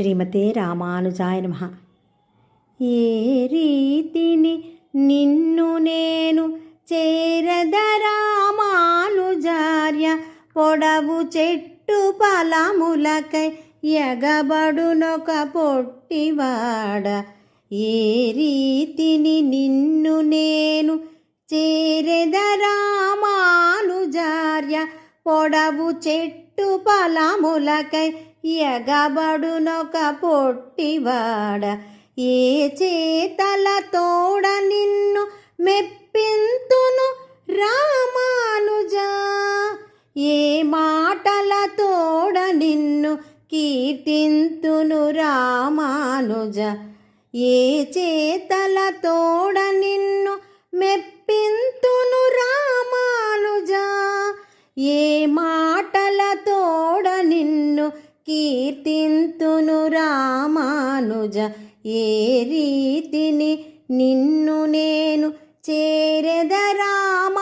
శ్రీమతే రామానుజాయ నమ. ఏ రీతిని నిన్ను నేను చేరద రామానుజార్య పొడవు చెట్టు ఫలములకై ఎగబడునొక పొట్టివాడ. ఏ రీతిని నిన్ను నేను చేరెద రామానుజార్య పొడవు చెట్టు ఫలములకై ఎగబడునొక పొట్టివాడ. ఏ చేతల తోడ నిన్ను మెప్పింతును రామానుజా. ఏ మాటల తోడ నిన్ను కీర్తింతును రామానుజ. ఏ చేతల తోడ నిన్ను మెప్పింతును కీర్తింతును రామానుజ ఏ రీతిని నిన్ను నేను చేరెద రామానుజార్యా.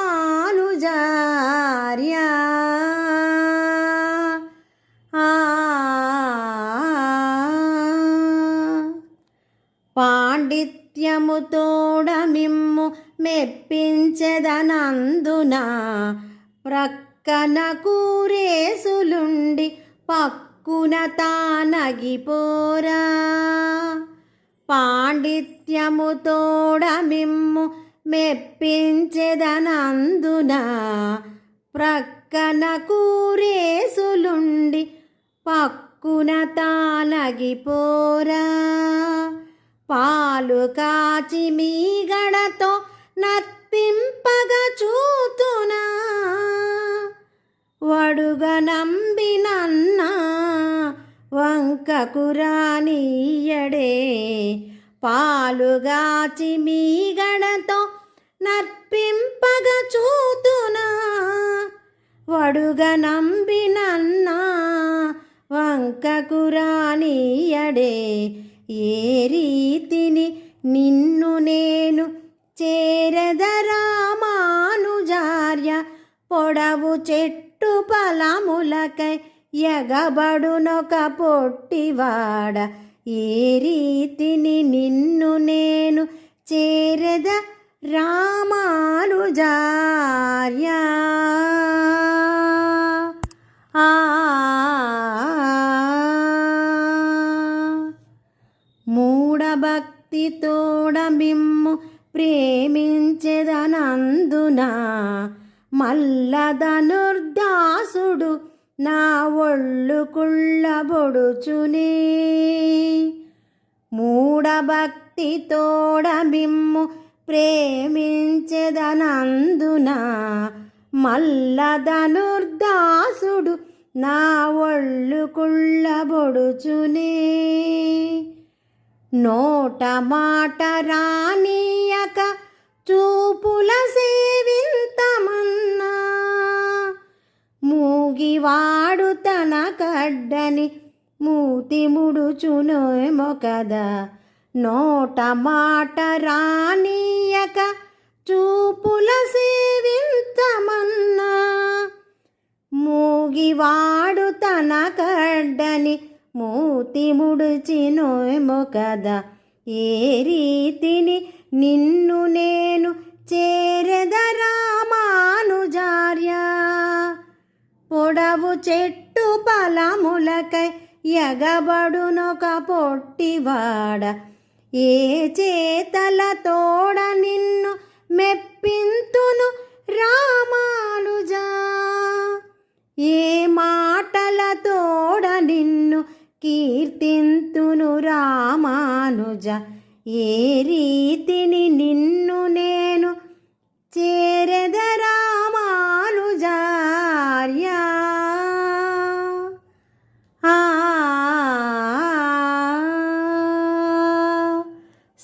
ఆ. పాండిత్యము తోడ మిమ్ము మెప్పించెదనందున ప్రక్కన కూరేసులుండి పక్క తానగిపోరా పాండిత్యము తోడ మిమ్ము మెప్పించెదనందున ప్రక్కన కూరేసులుండి పక్కున తానగిపోరా. పాలు కాచి మీ గడతో నప్పింపగ చూతునా. వడుగ వంకకు రానియడే పాలుగాచి మీ గణతో నర్పింపగ చూతునా వడుగ నంబినన్నా వంకకు రానియడే ఏ రీతిని నిన్ను నేను చేరదరామానుజార్య పొడవు చెట్టు ఫలములకై ఎగబడునొక పొట్టివాడ ఏ రీతిని నిన్ను నేను చేరద రామానుజార్య ఆ మూఢభక్తి తోడ మిమ్ము ప్రేమించెదనందున మల్లధనుర్దాసుడు నా ఒళ్ళు కుళ్ళబొడుచునే మూఢభక్తి తోడ మిమ్ము ప్రేమించెదనందున మల్లధనుర్దాసుడు నా ఒళ్ళు కుళ్ళబొడుచునే నోట మాట రానియక చూపుల సేవింతమంది మూగివాడు తన కడ్డని మూతి ముడుచునేమో కదా నోట మాట రానీయక చూపుల సేవింతమన్నా మూగివాడు తన కడ్డని మూతి ముడిచినోమో కదా ఏ రీతిని నిన్ను నేను చేరదరా? చెట్టు ఫలములకై ఎగబడునొక పొట్టివాడ. ఏ చేతల తోడ నిన్ను మెప్పింతును రామానుజా? ఏ మాటల తోడ నిన్ను కీర్తింతును రామానుజ? ఏ రీతిని నిన్ను నేను చే